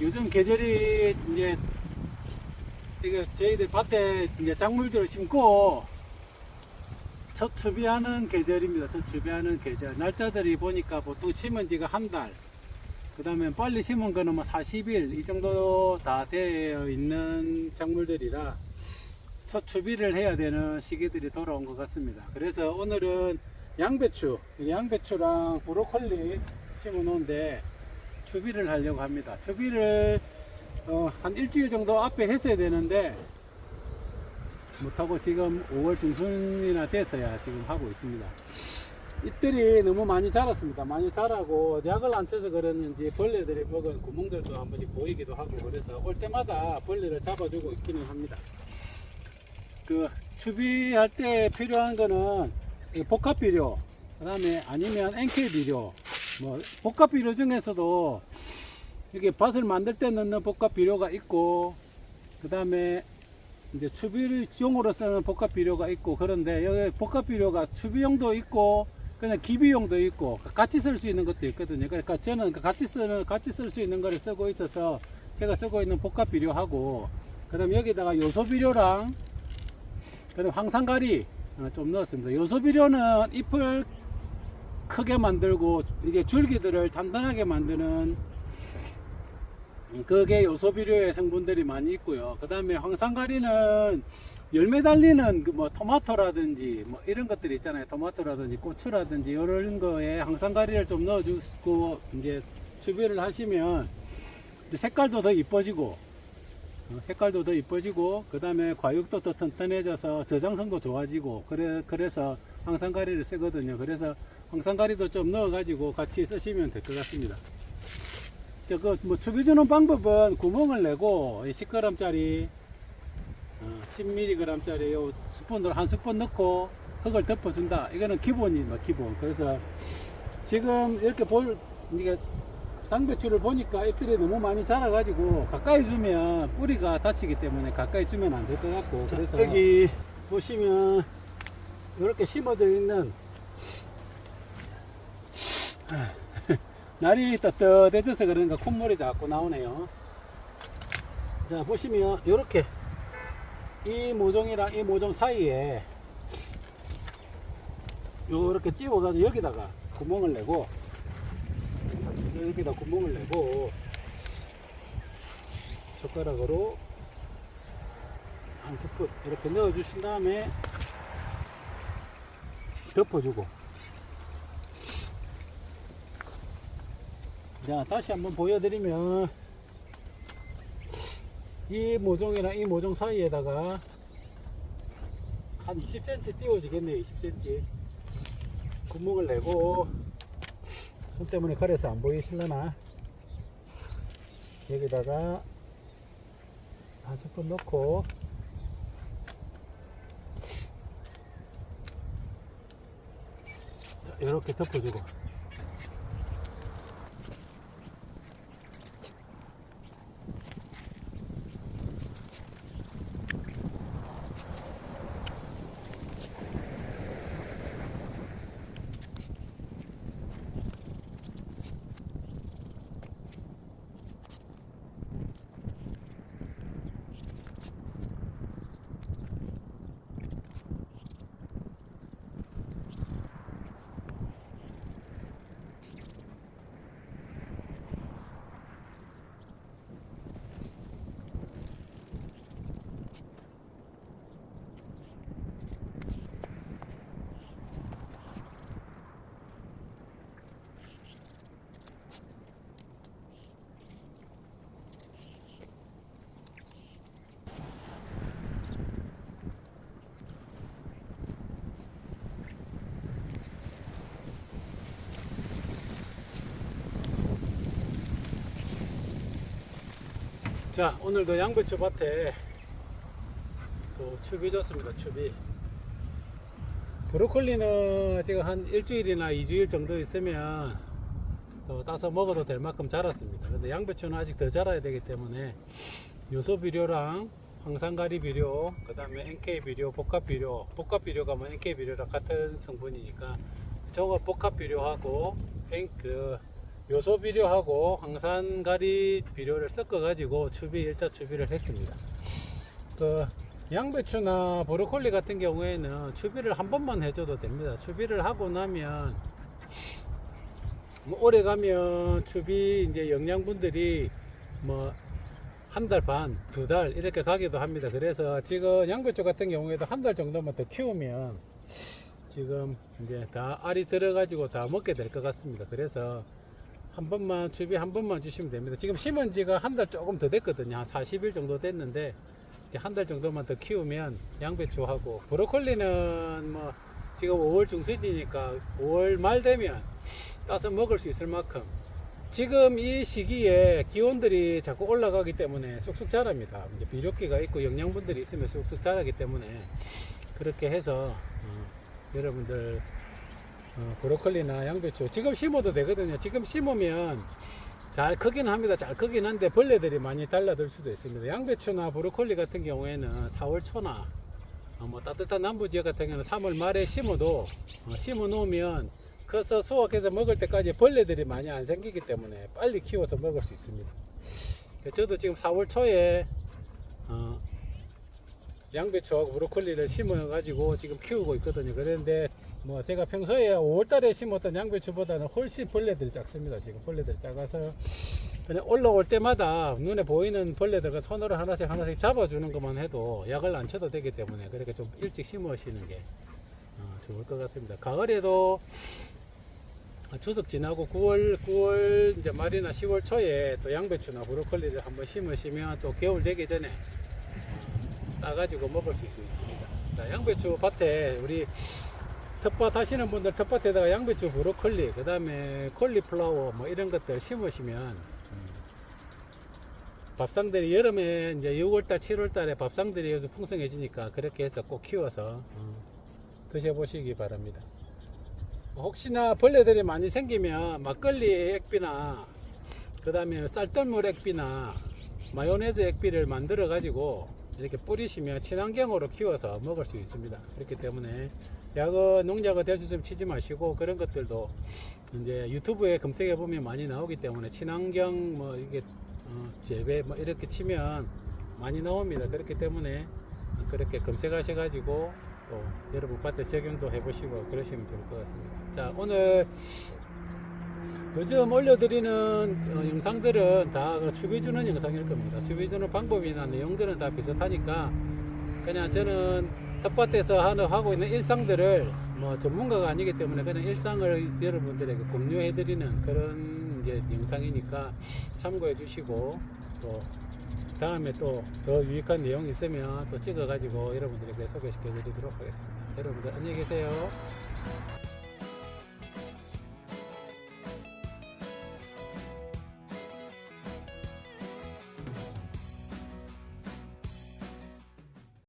요즘 계절이 이제 이게 저희들 밭에 이제 작물들을 심고 첫 추비하는 계절입니다. 첫 추비하는 계절. 날짜들이 보니까 보통 심은 지가 한 달. 그 다음에 빨리 심은 거는 뭐 40일 이 정도 다 되어 있는 작물들이라 첫 추비를 해야 되는 시기들이 돌아온 것 같습니다. 그래서 오늘은 양배추, 양배추랑 브로콜리 심어 놓은데 추비를 하려고 합니다. 추비를 어, 한 일주일 정도 앞에 했어야 되는데 못하고 지금 5월 중순이나 돼서야 지금 하고 있습니다. 잎들이 너무 많이 자랐습니다. 많이 자라고 약을 안 쳐서 그랬는지 벌레들이 먹은 구멍들도 한 번씩 보이기도 하고 그래서 올 때마다 벌레를 잡아주고 있기는 합니다. 그 추비할 때 필요한 거는 이 복합 비료, 그 다음에 아니면 NK 비료, 뭐 복합 비료 중에서도 이게 밭을 만들 때 넣는 복합 비료가 있고 그 다음에 이제 추비용으로 쓰는 복합 비료가 있고 그런데 여기 복합 비료가 추비용도 있고 그냥 기비용도 있고 같이 쓸 수 있는 것도 있거든요. 그러니까 저는 그 같이 쓰는 같이 쓸 수 있는 거를 쓰고 있어서 제가 쓰고 있는 복합 비료하고 그다음 여기다가 요소 비료랑 그다음 황산가리 어, 좀 넣었습니다. 요소 비료는 잎을 크게 만들고 이게 줄기들을 단단하게 만드는 그게 요소 비료의 성분들이 많이 있고요. 그 다음에 황산가리는 열매 달리는 그 뭐 토마토라든지 뭐 이런 것들이 있잖아요. 토마토라든지 고추라든지 이런 거에 황산가리를 좀 넣어주고 이제 추비를 하시면 색깔도 더 이뻐지고 어, 색깔도 더 이뻐지고 그 다음에 과육도 더 튼튼해져서 저장성도 좋아지고 그래 그래서 황산가리를 쓰거든요. 그래서 황산가리도 좀 넣어가지고 같이 쓰시면 될 것 같습니다. 저거 뭐 추비 주는 방법은 구멍을 내고 10g짜리 어, 10mg짜리 요 스푼을 한 스푼 넣고 흙을 덮어준다. 이거는 기본이 뭐 기본. 그래서 지금 이렇게 볼 이게 쌍배추를 보니까 잎들이 너무 많이 자라가지고 가까이 주면 뿌리가 다치기 때문에 가까이 주면 안 될 것 같고 그래서 여기 보시면 이렇게 심어져 있는 날이 따뜻해져서 그런가 콧물이 자꾸 나오네요. 자 보시면 이렇게 이 모종이랑 이 모종 사이에 요렇게 찝어가지고 여기다가 구멍을 내고 여기다 구멍을 내고 숟가락으로 한 스푼 이렇게 넣어 주신 다음에 덮어주고 자 다시 한번 보여드리면 이 모종이랑 이 모종 사이에다가 한 20cm 띄워지겠네요 20cm 구멍을 내고 손 때문에 가려서 안 보이실려나? 여기다가 한 스푼 넣고 이렇게 덮어주고 자 오늘도 양배추 밭에 또 추비 줬습니다 추비. 브로콜리는 지금 한 일주일이나 이주일 정도 있으면 또 따서 먹어도 될 만큼 자랐습니다. 근데 양배추는 아직 더 자라야 되기 때문에 요소 비료랑 황산가리 비료 그 다음에 NK 비료 복합 비료 복합 비료가 뭐 NK 비료랑 같은 성분이니까 저거 복합 비료하고 그 요소 비료하고 황산가리 비료를 섞어 가지고 추비 일자 추비를 했습니다. 그 양배추나 브로콜리 같은 경우에는 추비를 한 번만 해줘도 됩니다. 추비를 하고 나면 뭐 오래 가면 추비 이제 영양분들이 뭐 한 달 반, 두 달 이렇게 가기도 합니다. 그래서 지금 양배추 같은 경우에도 한 달 정도만 더 키우면 지금 이제 다 알이 들어가지고 다 먹게 될 것 같습니다. 그래서 한 번만 추비 한 번만 주시면 됩니다. 지금 심은 지가 한 달 조금 더 됐거든요. 한 40일 정도 됐는데 한달 정도만 더 키우면 양배추하고 브로콜리는 뭐 지금 5월 중순이니까 5월 말 되면 따서 먹을 수 있을 만큼 지금 이 시기에 기온들이 자꾸 올라가기 때문에 쑥쑥 자랍니다. 이제 비료기가 있고 영양분들이 있으면 쑥쑥 자라기 때문에 그렇게 해서 어, 여러분들 어, 브로콜리나 양배추 지금 심어도 되거든요. 지금 심으면 잘 크긴 합니다. 잘 크긴 한데 벌레들이 많이 달라들 수도 있습니다. 양배추나 브로콜리 같은 경우에는 4월 초나 어, 뭐 따뜻한 남부 지역 같은 경우는 3월 말에 심어도 어, 심어 놓으면 커서 수확해서 먹을 때까지 벌레들이 많이 안 생기기 때문에 빨리 키워서 먹을 수 있습니다. 저도 지금 4월 초에 어, 양배추하고 브로콜리를 심어 가지고 지금 키우고 있거든요. 그런데 뭐 제가 평소에 5월달에 심었던 양배추보다는 훨씬 벌레들이 작습니다. 지금 벌레들이 작아서 그냥 올라올 때마다 눈에 보이는 벌레들과 손으로 하나씩 하나씩 잡아주는 것만 해도 약을 안 쳐도 되기 때문에 그렇게 좀 일찍 심으시는 게 어, 좋을 것 같습니다. 가을에도 추석 지나고 9월 9월 이제 말이나 10월 초에 또 양배추나 브로콜리를 한번 심으시면 또 겨울 되기 전에 어, 따가지고 먹을 수 있습니다. 자, 양배추 밭에 우리 텃밭 하시는 분들 텃밭에다가 양배추, 브로콜리, 그 다음에 콜리플라워 뭐 이런 것들 심으시면 음, 밥상들이 여름에 이제 6월달, 7월달에 밥상들이 여기서 풍성해지니까 그렇게 해서 꼭 키워서 어, 드셔보시기 바랍니다. 혹시나 벌레들이 많이 생기면 막걸리 액비나 그 다음에 쌀뜨물 액비나 마요네즈 액비를 만들어 가지고 이렇게 뿌리시면 친환경으로 키워서 먹을 수 있습니다. 그렇기 때문에 약은 농약을 대수 좀 치지 마시고 그런 것들도 이제 유튜브에 검색해 보면 많이 나오기 때문에 친환경 뭐 이게 어, 재배 뭐 이렇게 치면 많이 나옵니다. 그렇기 때문에 그렇게 검색하셔 가지고 또 여러분 밭에 적용도 해 보시고 그러시면 좋을 것 같습니다. 자 오늘 요즘 올려드리는 어, 영상들은 다그 추비 주는 영상일 겁니다. 추비 주는 방법이나 내용들은 다 비슷하니까 그냥 저는 텃밭에서 하는 하고 있는 일상들을 뭐 전문가가 아니기 때문에 그냥 일상을 여러분들에게 공유해드리는 그런 이제 영상이니까 참고해 주시고 또 다음에 또 더 유익한 내용이 있으면 또 찍어가지고 여러분들에게 소개시켜 드리도록 하겠습니다. 여러분들 안녕히 계세요.